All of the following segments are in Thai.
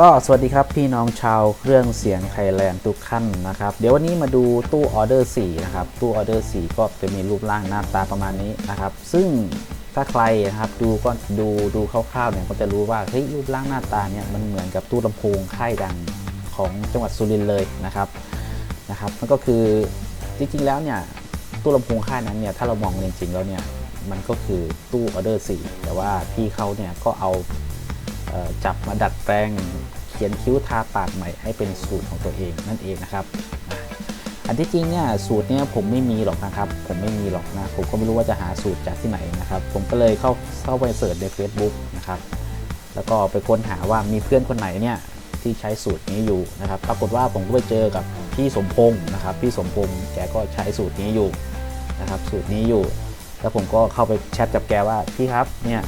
ก็สวัสดีครับพี่น้องชาวเครื่องเสียงไทยแลนด์ทุกท่านนะครับ เดี๋ยววันนี้มาดูตู้ออเดอร์4นะครับ ตู้ออเดอร์4ก็จะมีรูปร่างหน้าตาประมาณนี้นะครับ ซึ่งถ้าใครนะครับดูก็ดูดูคร่าวๆเนี่ยก็จะรู้ว่าเฮ้ยรูปร่างหน้าตาเนี่ยมันเหมือนกับตู้ลำโพงค่ายดังของจังหวัดสุรินทร์เลยนะครับนะครับนั่นก็คือจริงๆแล้วเนี่ยตู้ลำโพงค่ายนั้นเนี่ยถ้าเรามองจริงๆแล้วเนี่ยมันก็คือตู้ออเดอร์4แต่ว่าพี่เขาเนี่ยก็เอา จับมาดัดแปลงเขียนคิ้วทาปากใหม่ให้เป็นสูตรของตัวเองนั่นเองนะครับอันที่จริงเนี่ยสูตรเนี่ยผมไม่มีหรอกนะครับ ผมไม่มีหรอกนะผมก็ไม่รู้ว่าจะหาสูตรจากที่ไหนนะครับ ผมก็เลยเข้าเข้าไปเสิร์ชใน Facebook นะครับแล้วก็ไปค้นหาว่ามีเพื่อนคนไหนเนี่ยที่ใช้สูตรนี้อยู่นะครับ ปรากฏว่าผมก็ไปเจอกับพี่สมพงศ์นะครับพี่สมพงศ์แกก็ใช้สูตรนี้อยู่นะครับ สูตรนี้อยู่ แล้วผมก็เข้าไปแชทกับแกว่าพี่ครับเนี่ย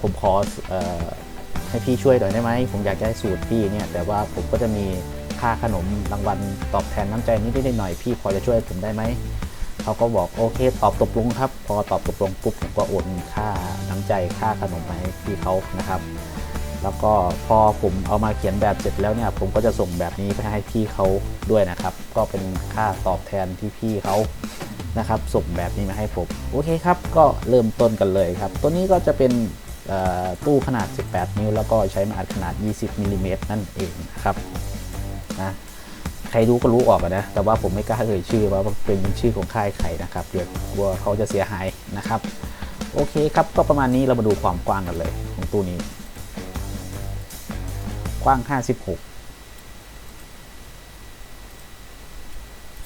ผมขออให้พี่ช่วยหน่อยได้ไหม ผมอยากได้สูตรพี่เนี่ย แต่ว่าผมก็จะมีค่าขนมรางวัลตอบแทนน้ำใจนิดๆหน่อยๆพี่พอจะช่วยผมได้ไหม เขาก็บอกโอเค ตอบตกลงครับ พอตอบตกลงปุ๊บผมก็โอนค่าน้ำใจค่าขนมมาให้พี่เขานะครับ แล้วก็พอผมเอามาเขียนแบบเสร็จแล้วเนี่ย ผมก็จะส่งแบบนี้ไปให้พี่เขาด้วยนะครับ ก็เป็นค่าตอบแทนที่พี่เขา นะครับส่งแบบนี้มาให้ผมโอเคครับก็เริ่มต้นกันเลยครับ ตัวนี้ก็จะเป็นตู้ขนาด 18 นิ้ว แล้วก็ใช้มาอัดขนาด 20มิลลิเมตรนั่นเองนะครับนะใครรู้ก็รู้ออกนะ แต่ว่าผมไม่กล้าเอ่ยชื่อว่าเป็นชื่อของค่ายใครนะครับเดี๋ยวกลัวเขาจะเสียหายนะครับ โอเคครับก็ประมาณนี้เรามาดูความกว้างกันเลยของตู้นี้ กว้าง 56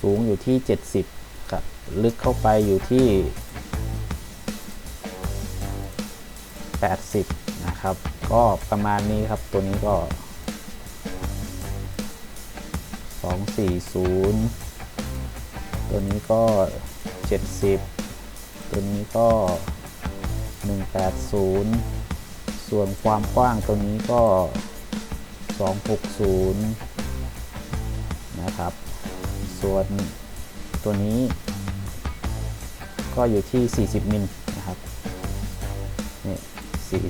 สูงอยู่ที่ 70 ครับลึกเข้าไปอยู่ที่ 80 นะครับ ก็ประมาณนี้ครับตัวนี้ก็ 240 ตัวนี้ก็ 70 ตัวนี้ก็ 180 ส่วนความกว้างตัวนี้ก็ 260 นะครับ ส่วนตัวนี้ ก็อยู่ที่ 40 มิลนะครับนี่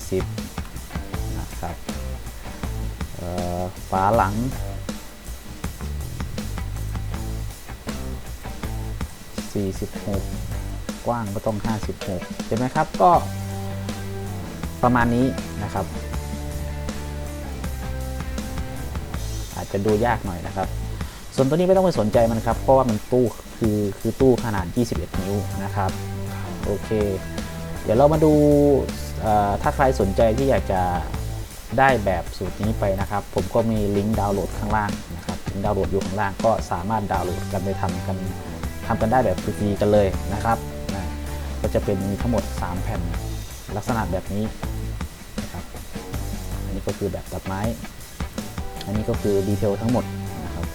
40 นะครับฝาหลัง 46 กว้างก็ต้อง 56เห็นไหมครับ ก็ประมาณนี้นะครับ อาจจะดูยากหน่อยนะครับ ส่วนตัวนี้ไม่ต้องไปสนใจมันครับ เพราะว่ามันตู้ คือคือตู้ขนาด 21 นิ้วนะครับโอเค เดี๋ยวเรามาดูเอ่อถ้าใครสนใจที่อยากจะได้แบบสูตรนี้ไปนะครับ ผมก็มีลิงก์ดาวน์โหลดข้างล่างนะครับลิงก์ดาวน์โหลดอยู่ข้างล่างก็สามารถดาวน์โหลดกันไปทำกันทำกันได้แบบฟรีๆกันเลยนะครับนะก็จะเป็นมีทั้งหมด 3 แผ่นลักษณะแบบนี้นะครับอันนี้ก็คือแบบตัดไม้ อันนี้ก็คือดีเทลทั้งหมดนะครับ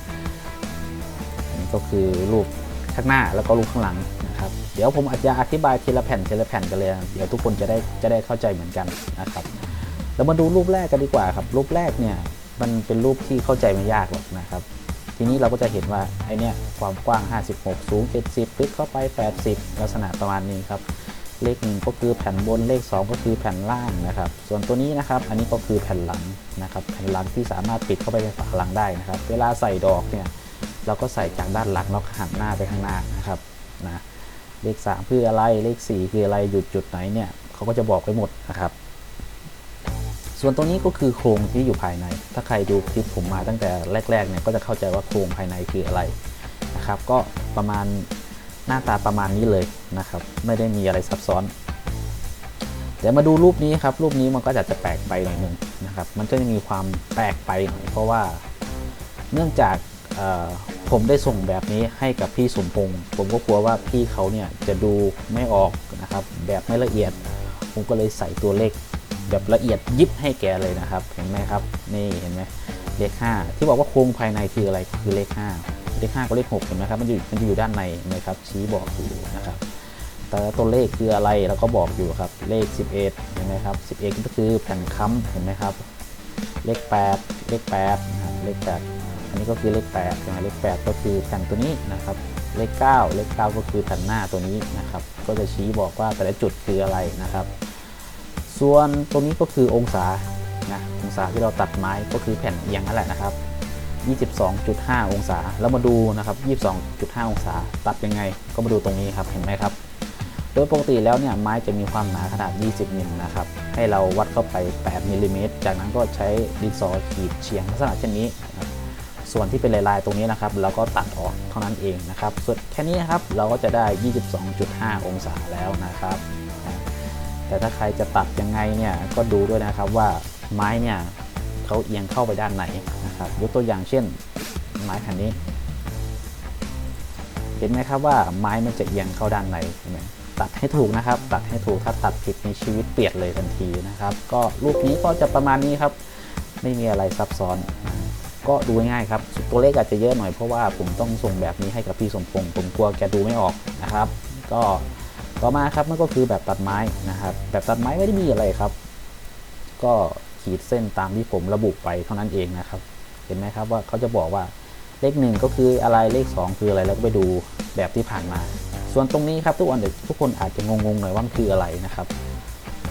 อันนี้ก็คือรูป ข้างหน้าแล้วก็รูปข้างหลังนะครับเดี๋ยวผมอาจจะอธิบายทีละแผ่นทีละแผ่นกันเลย เดี๋ยวทุกคนจะได้จะได้เข้าใจเหมือนกันนะครับเรามาดูรูปแรกกันดีกว่าครับรูปแรกเนี่ยมันเป็นรูปที่เข้าใจไม่ยากหรอกนะครับ ทีนี้เราก็จะเห็นว่าไอเนี้ยความกว้าง 56 สูง 70 ลึกเข้าไป 80 ลักษณะประมาณนี้ครับเลขหนึ่งก็คือแผ่นบนเลข 2 ก็คือแผ่นล่างนะครับ ส่วนตัวนี้นะครับ อันนี้ก็คือแผ่นหลังนะครับ แผ่นหลังที่สามารถปิดเข้าไปในฝาหลังได้นะครับ เวลาใส่ดอกเนี่ย เราก็ใส่จากด้านหลังแล้วหันหน้าไปข้างหน้านะครับนะเลข 3 คืออะไรเลข 4 คืออะไรหยุดจุดไหนเนี่ยเขาก็จะบอกไว้หมดนะครับ ส่วนตัวนี้ก็คือโครงที่อยู่ภายใน ถ้าใครดูคลิปผมมาตั้งแต่แรกๆเนี่ยก็จะเข้าใจว่าโครงภายในคืออะไรนะครับ ก็ประมาณหน้าตาประมาณนี้เลยนะครับ ไม่ได้มีอะไรซับซ้อนเดี๋ยวมาดูรูปนี้ครับ รูปนี้มันก็จะจะแปลกไปหน่อยหนึงนะครับ มันก็จะมีความแปลกไปหน่อยเพราะว่าเนื่องจากเอ่อ ผมได้ส่งแบบนี้ให้กับพี่สมพงศ์ผมก็กลัวว่าพี่เขาเนี่ยจะดูไม่ออกนะครับ แบบไม่ละเอียด ผมก็เลยใส่ตัวเลขแบบละเอียดยิบให้แกเลยนะครับ เห็นไหมครับ นี่เห็นไหมเลข 5 ที่บอกว่าโครงภายในคืออะไรคือเลข 5 เลข 5กับเลข6เห็นไหมครับมันอยู่มันอยู่ด้านในนไหมครับชี้บอกอยู่นะครับแต่ตัวเลขคืออะไรเราก็บอกอยู่ครับเลข 11เห็นไหมครับ11ก็คือแผ่นค้ำเห็นไหมครับ เลข 8 เลข8เลข8 นนี้ก็คือเลข8ใช่ไหมเลข 8 ก็คือแผ่นตัวนี้นะครับ เลข 9 เลข 9 ก็คือแผ่นหน้าตัวนี้นะครับ ก็จะชี้บอกว่าแต่ละจุดคืออะไรนะครับ ส่วนตรงนี้ก็คือองศานะองศาที่เราตัดไม้ก็คือแผ่นเอียงนั่นแหละนะครับ 22.5 องศา แล้วมาดูนะครับ 22.5 องศา ตัดยังไง ก็มาดูตรงนี้ครับ เห็นไหมครับ โดยปกติแล้วเนี่ยไม้จะมีความหนาขนาด 20มิลนะครับ ให้เราวัดเข้าไป 8มิลลิเมตร จากนั้นก็ใช้ดินสอขีดเฉียงลักษณะเช่นนี้ ส่วนที่เป็นลายๆตรงนี้นะครับ เราก็ตัดออกเท่านั้นเองนะครับส่วนแค่นี้นะครับเราก็จะได้ 22.5 องศาแล้วนะครับแต่ถ้าใครจะตัดยังไงเนี่ยก็ดูด้วยนะครับว่าไม้เนี่ยเขาเอียงเข้าไปด้านไหนนะครับยกตัวอย่างเช่นไม้แผ่นนี้ เห็นไหมครับว่าไม้มันจะเอียงเข้าด้านในเห็นตัดให้ถูกนะครับ ตัดให้ถูกถ้าตัดผิดในชีวิตเปลี่ยนเลยทันทีนะครับ ก็รูปนี้ก็จะประมาณนี้ครับ ไม่มีอะไรซับซ้อน ก็ดูง่ายครับ ตัวเลขอาจจะเยอะหน่อยเพราะว่าผมต้องส่งแบบนี้ให้กับพี่สมพงษ์ผมกลัวแกดูไม่ออกนะครับ ก็ต่อมาครับมันก็คือแบบตัดไม้นะครับ แบบตัดไม้ไม่ได้มีอะไรครับ ก็ขีดเส้นตามที่ผมระบุไปเท่านั้นเองนะครับ เห็นไหมครับว่าเขาจะบอกว่าเลขหนึ่งก็คืออะไรเลข 2 คืออะไรแล้วก็ไปดูแบบที่ผ่านมา ส่วนตรงนี้ครับทุกคนเดี๋ยวทุกคนอาจจะงงๆหน่อยว่ามันคืออะไรนะครับ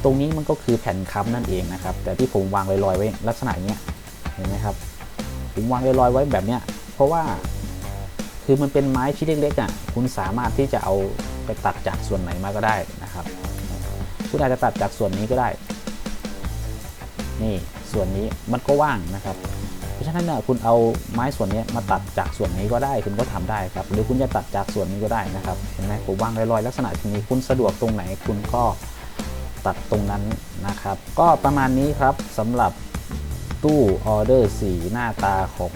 ตรงนี้มันก็คือแผ่นค้ำนั่นเองนะครับ แต่ที่ผมวางลอยๆไว้ลักษณะเนี้ยเห็นไหมครับ ผมวางลอยๆไว้แบบเนี้ย เพราะว่าคือมันเป็นไม้ชิ้นเล็กๆอะคุณสามารถที่จะเอาไปตัดจากส่วนไหนมาก็ได้นะครับ คุณอาจจะตัดจากส่วนนี้ก็ได้ นี่ส่วนนี้มันก็ว่างนะครับ เพราะฉะนั้นเนี่ยคุณเอาไม้ส่วนนี้มาตัดจากส่วนนี้ก็ได้คุณก็ทำได้ครับหรือคุณจะตัดจากส่วนนี้ก็ได้นะครับเห็นไหมผมวางลอยๆลักษณะที่นี้คุณสะดวกตรงไหนคุณก็ตัดตรงนั้นนะครับ ก็ประมาณนี้ครับสำหรับ ตู้ออเดอร์สีหน้าตาของ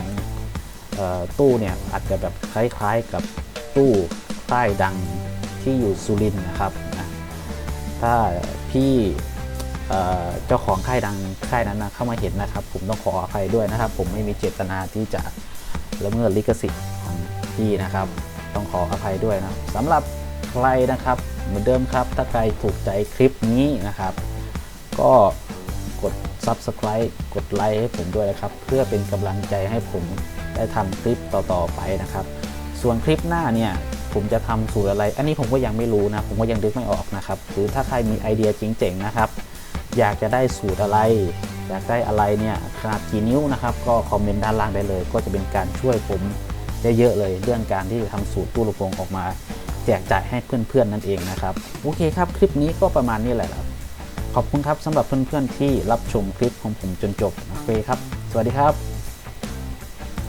ออตู้เนี่ยอาจจะแบบคล้ายๆกับตู้ค่ายดังที่อยู่สุรินนะครับนะถ้าพี่เอ่อเจ้าของค่ายดังค่ายนั้นนะเข้ามาเห็นนะครับ ผมต้องขออภัยด้วยนะครับ ผมไม่มีเจตนาที่จะละเมิดลิขสิทธิ์ของพี่นะครับ ต้องขออภัยด้วยนะสำหรับใครนะครับ เหมือนเดิมครับ ถ้าใครถูกใจคลิปนี้นะครับ ก็กด Subscribe กดไลค์ให้ผมด้วยนะครับ เพื่อเป็นกำลังใจให้ผมได้ทำคลิปต่อๆไปนะครับ ส่วนคลิปหน้าเนี่ยผมจะทำสูตรอะไร อันนี้ผมก็ยังไม่รู้นะ ผมก็ยังนึกไม่ออกนะครับ หรือถ้าใครมีไอเดียเจ๋งๆนะครับ อยากจะได้สูตรอะไร อยากได้อะไรเนี่ยขนาดกี่นิ้วนะครับ ก็คอมเมนต์ด้านล่างได้เลย ก็จะเป็นการช่วยผมได้เยอะเลย เรื่องการที่จะทำสูตรตู้ลำโพงออกมา แจกจ่ายให้เพื่อนๆนั่นเองนะครับ โอเคครับ คลิปนี้ก็ประมาณนี้แหละครับ ขอบคุณครับสำหรับเพื่อนๆที่รับชมคลิปของผมจนจบโอเคครับ สวัสดีครับ